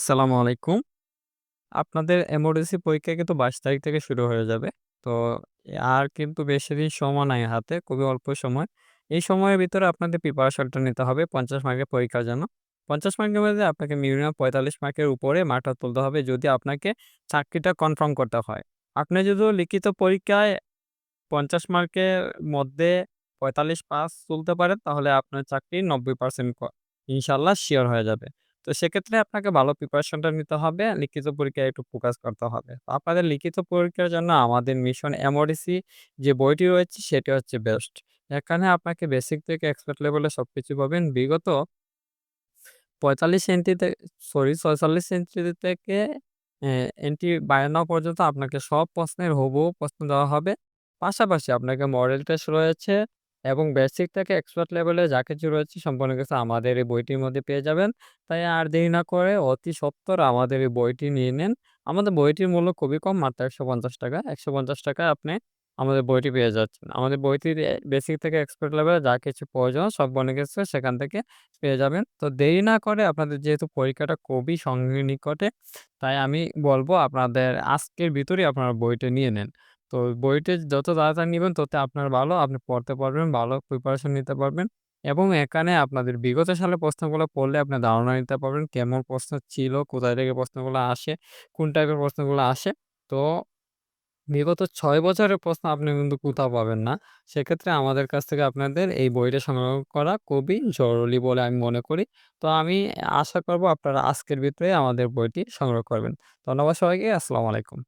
আসসালামু আলাইকুম। আপনাদের এমআরসি পরীক্ষা কিন্তু ২২ তারিখ থেকে শুরু হয়ে যাবে। তো আর কিন্তু বেশি দিন সময় নাই হাতে, খুবই অল্প সময়। এই সময়ের ভিতরে আপনাদের প্রিপারেশনটা নিতে হবে ৫০ মার্কের পরীক্ষার জন্য। ৫০ মার্কের মধ্যে আপনাকে মিনিমাম ৪৫ মার্কের উপরে মার্কটা তুলতে হবে যদি আপনাকে চাকরিটা কনফার্ম করতে হয়। আপনি যদি লিখিত পরীক্ষায় ৫০ মার্কের মধ্যে ৪৫ পাস তুলতে পারেন তাহলে আপনার চাকরি ৯০% ইনশাল্লাহ ইনশাআল্লাহ সিওর হয়ে যাবে। তো সেক্ষেত্রে আপনাকে ভালো প্রিপারেশনটা নিতে হবে। লিখিত পরীক্ষায় একটু ফোকাস করতে হবে। তো আপনাদের লিখিত পরীক্ষার জন্য আমাদের মিশন এমওডিসি যে বইটি রয়েছে, সেটি হচ্ছে বেস্ট। এখানে আপনাকে বেসিক থেকে এক্সপার্ট লেভেলে সবকিছু পাবেন। বিগত ৪৫ এন্ট্রিতে সরি ৪৬ এন্ট্রি থেকে এন্ট্রি ৫২ পর্যন্ত আপনাকে সব প্রশ্নের হুবহু প্রশ্ন দেওয়া হবে। পাশাপাশি আপনাকে মডেল টেস্ট রয়েছে এবং বেসিক থেকে এক্সপার্ট লেভেলে যা কিছু রয়েছে সম্পূর্ণ কিছু আমাদের এই বইটির মধ্যে পেয়ে যাবেন। তাই আর দেরি না করে অতি সত্বর আমাদের এই বইটি নিয়ে নেন। আমাদের বইটির মূল্য খুবই কম মাত্র ৳১৫০ ৳১৫০ টাকায় আপনি আমাদের বইটি পেয়ে যাচ্ছেন। আমাদের বইটির বেসিক থেকে এক্সপার্ট লেভেলে যা কিছু প্রয়োজন সম্পূর্ণ কিছু সেখান থেকে পেয়ে যাবেন। তো দেরি না করে আপনাদের যেহেতু পরীক্ষাটা খুবই সঙ্গী নিকটে, তাই আমি বলব আপনাদের আজকের ভিতরেই আপনারা বইটা নিয়ে নেন। তো বইটি যত তাড়াতাড়ি নেবেন তত আপনার ভালো। আপনি পড়তে পারবেন, ভালো প্রিপারেশন নিতে পারবেন এবং এখানে আপনাদের বিগত সালের প্রশ্নগুলো পড়লে আপনি ধারণা নিতে পারবেন কেমন প্রশ্ন ছিল, কোথায় থেকে প্রশ্নগুলো আসে, কোন টাইপের প্রশ্নগুলো আসে। তো বিগত ৬ বছরের প্রশ্ন আপনি কিন্তু কোথাও পাবেন না। সেক্ষেত্রে আমাদের কাছ থেকে আপনাদের এই বইটা সংগ্রহ করা খুবই জরুরি বলে আমি মনে করি। তো আমি আশা করব আপনারা আজকের ভিতরে আমাদের বইটি সংগ্রহ করবেন। ধন্যবাদ সবাইকে। আসসালামু আলাইকুম।